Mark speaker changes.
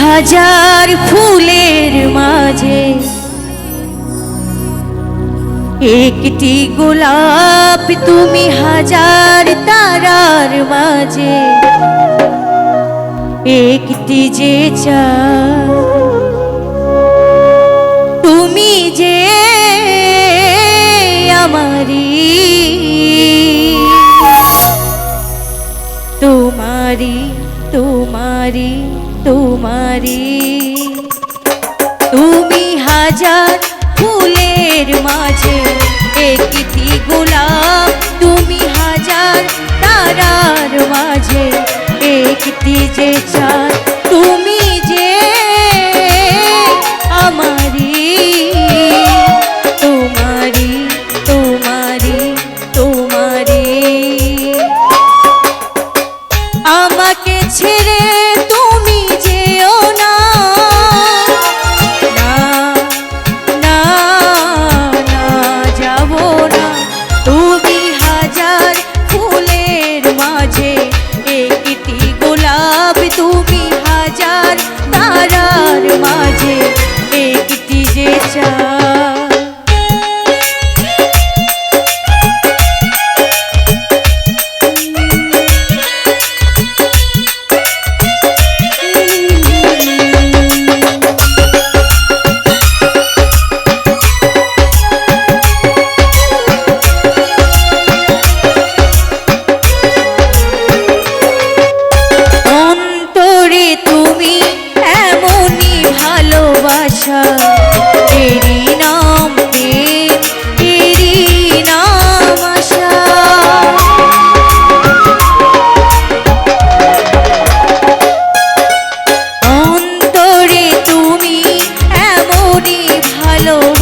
Speaker 1: হাজার ফুলের মাঝে, একটি গোলাপ তুমি হাজার তারার মাঝে, একটি যে চাঁদ তুমি যে আমারি তোমারি তুমি হাজার ফুলের মাঝে একটি গোলাপ। তুমি হাজার তারার মাঝে একটি যে চার তুমি যে আমারি তোমারি তোমারি তোমারি আমাকে ছেড়ে quero